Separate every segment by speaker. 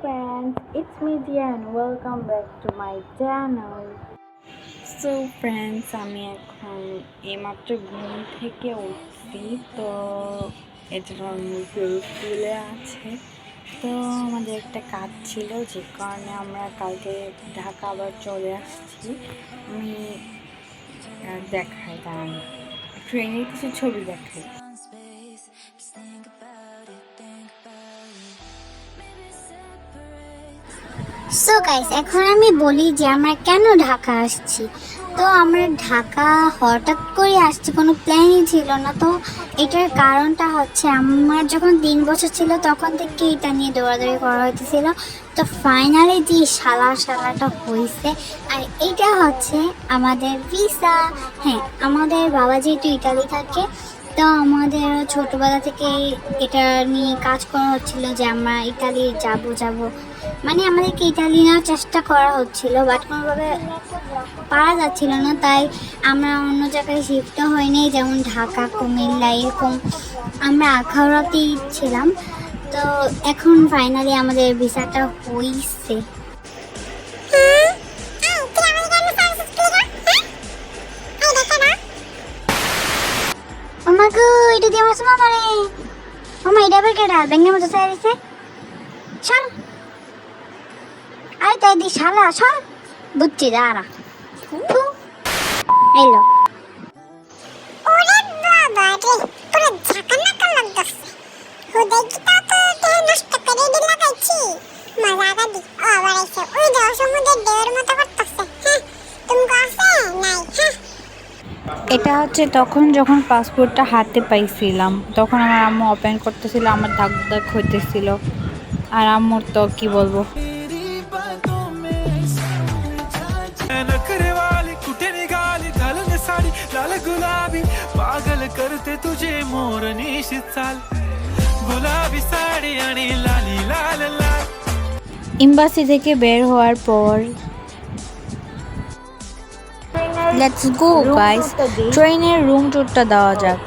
Speaker 1: Friends, it's me Dia and welcome back to my channel. So friends আমি এখন এইমাত্র ঘুম থেকে উঠছি তো এটা স্কুলে আছে। তো আমাদের একটা কাজ ছিল যে কারণে আমরা কালকে ঢাকা আবার চলে আসছি। আমি দেখাই দাঁড়ান। ট্রেনের কিছু ছবি দেখাই।
Speaker 2: সো গাইস এখন আমি বলি যে আমরা কেন ঢাকা আসছি। তো আমরা ঢাকা হঠাৎ করে আসছি, কোনো প্ল্যানই ছিল না। তো এটার কারণটা হচ্ছে আমার যখন তিন বছর ছিল, তখন থেকে এটা নিয়ে দৌড়াদৌড়ি করা হইতেছিল। তো ফাইনালি যে শালা শালাটা হয়েছে আর এটা হচ্ছে আমাদের ভিসা হ্যাঁ আমাদের বাবা যেহেতু ইতালি থাকে। তো আমাদের ছোটবেলা থেকে এটা নিয়ে কাজ করা হচ্ছিল যে আমরা ইতালি যাব যাব। মানে আমাদেরকে ইতালি নেওয়ার চেষ্টা করা হচ্ছিল বাট কোনোভাবে পারা যাচ্ছিল না। তাই আমরা অন্য জায়গায় শিফট হয়নি, যেমন ঢাকা, কুমিল্লা, এরকম আমরা আখাউড়াতেই ছিলাম। তো এখন ফাইনালি আমাদের ভিসাটা হইছে। আমাকে এটা দিয়ে আমার সময় মানে আমার এটা আবার কেডা? ব্যাঙ্গের মতো চাইছে সর। আরে তাই দি, শালা, সর। বুঝছি, দাঁড়া। এলো।
Speaker 3: ওরে বাবা মজা আদি ও আবার এসে ওই সমুদ্রের দেহের মতো করতেছে হ্যাঁ তুমি আছে নাই হ্যাঁ
Speaker 1: এটা হচ্ছে তখন যখন পাসপোর্টটা হাতে পাইছিলাম, তখন আমার আম্মু ওপেন করতেছিল, আমার দাগ দাগ হইতেছিল। আর আম্মুর তো কি বলব?
Speaker 4: মোর গুলাবি লাল লাল
Speaker 1: এম্বাসি থেকে বের হওয়ার পর লেটস গো গাইস ট্রেনের রুম ট্যুরটা দেওয়া যাক।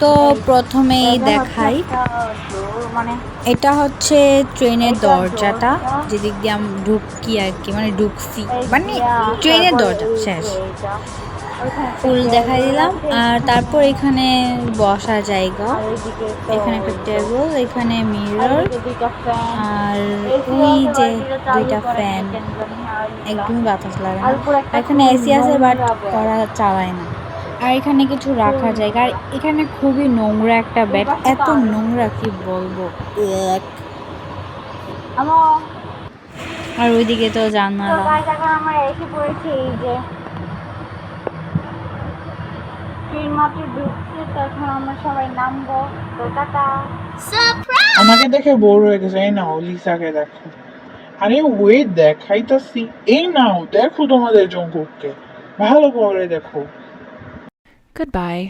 Speaker 1: তো প্রথমেই দেখাই। এটা হচ্ছে ট্রেনের দরজাটা যেদিক দিয়ে আমি ঢুকি আর কি মানে ঢুকছি। মানে ট্রেনের দরজা শেষ। ফুল দেখাই দিলাম। আর তারপর এখানে বসা জায়গা। এখানে একটা টেবিল এখানে মিরর আর ওই যে দুইটা ফ্যান একদমই বাতাস লাগে না। এখানে এসি আছে বাট করা চালায় না। আর এখানে কিছু রাখা জায়গা। আর এখানে খুবই নোংরা একটা ব্যাট এত নোংরা কি বলব? এক। আর ওইদিকে তো জানালা।
Speaker 2: এখন আমরা এসে পড়েছি এই যে ট্রেন মাত্র ঢুকছে তখন আমরা সবাই নামবো। তো টাটা।
Speaker 5: আমাকে দেখে বোর হয়ে গেছে। এই নাও লিসাকে দেখো। আরে ওয়েট দেখাইতাছি। এই নাও দেখো তোমাদের জঙ্গুককে ভালো করে দেখো।
Speaker 6: Goodbye.